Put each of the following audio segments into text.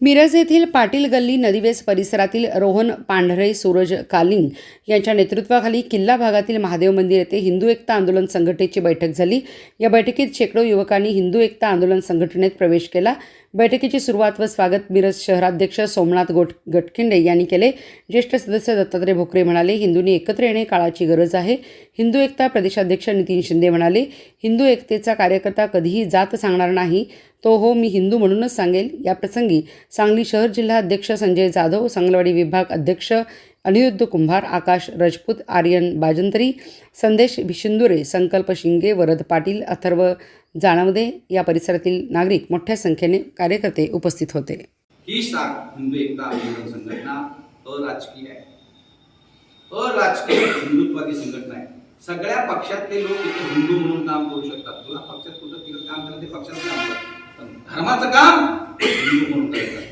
मिरज येथील पाटील गल्ली नदीवेस परिसरातील रोहन पांढरे सूरज कालिंग यांच्या नेतृत्वाखाली किल्ला भागातील महादेव मंदिर येथे हिंदू एकता आंदोलन संघटनेची बैठक झाली. या बैठकीत शेकडो युवकांनी हिंदू एकता आंदोलन संघटनेत प्रवेश केला. बैठकीची सुरुवात व स्वागत मिरज शहराध्यक्ष सोमनाथ गोट गटखिंडे यांनी केले. ज्येष्ठ सदस्य दत्तात्रय भोकरे म्हणाले हिंदूंनी एकत्र येणे काळाची गरज आहे. हिंदू एकता प्रदेशाध्यक्ष नितीन शिंदे म्हणाले हिंदू एकतेचा कार्यकर्ता कधीही जात सांगणार नाही. तो हो मी हिंदू म्हणूनच सांगेल. या प्रसंगी सांगली शहर जिल्हा अध्यक्ष संजय जाधव सांगलवाडी विभाग अध्यक्ष अनिरुद्ध कुंभार आकाश राजपूत आर्यन बाजंतरी संदेश भिशिंदुरे संकल्प शिंगे वरद पाटील अथर्व जाणवदे या परिसरातील नागरिक मोठ्या संख्येने कार्यकर्ते उपस्थित होते. ही सांग हिंदू एकता आंदोलन संघटना अराजकीय आहे. अराजकीय हिंदुत्वादी संघटना आहे. सगळ्या पक्षातले लोक इथे हिंदू म्हणून काम करू शकतात. तुला पक्षात कुठं तिकडे काम करायचं ते पक्षात काम करतात. पण धर्माचं काम हिंदू म्हणून करतात.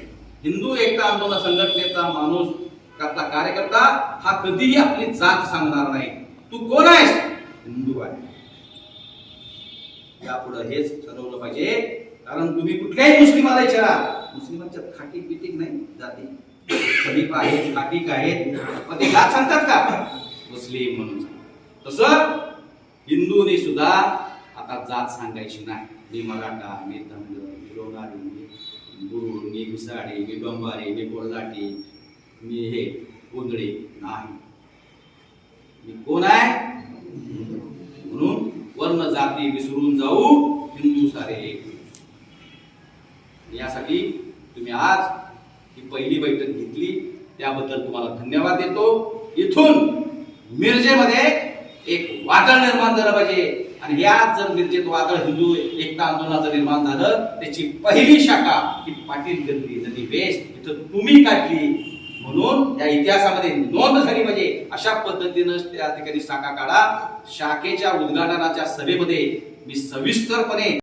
हिंदू एकता आंदोलन संघटनेचा माणूस त्यातला कार्यकर्ता हा कधीही आपली जात सांगणार नाही. तू कोण आहेस? हिंदू आहे. यापुढे हेच ठरवलं पाहिजे. कारण तुम्ही कुठल्याही मुस्लिमाला विचारा मुस्लिमांच्या खाटी बिटीक नाही जाती. खलीफ आहेत खाटीक आहेत. पण ते जात सांगतात का? मुस्लिम म्हणून सांगतात. तसं हिंदूनी सुद्धा आता जात सांगायची नाही. मी मराठा मी धनगर मी लोणारी मी गुरुड मी मिसाडी मी डोंबारी मी कोळदाटी मी हे गोंधळे नाही. मी कोण आहे? म्हणून वर्ण जाती विसरून जाऊ हिंदू सारे यासाठी तुम्ही आज ही पहिली बैठक घेतली. त्याबद्दल तुम्हाला धन्यवाद देतो. इथून मिरजेमध्ये एक वादळ निर्माण झालं पाहिजे. आणि याच जर मिरजेत वादळ हिंदू एकता आंदोलनाचं निर्माण झालं त्याची पहिली शाखा ही पाटील गल्ली नदी वेस्ट इथं तुम्ही काढली म्हणून त्या इतिहासामध्ये नोंद झाली पाहिजे. अशा पद्धतीनं त्या ठिकाणी शाखा काढा. शाखेच्या उद्घाटनाच्या सभेमध्ये मी सविस्तरपणे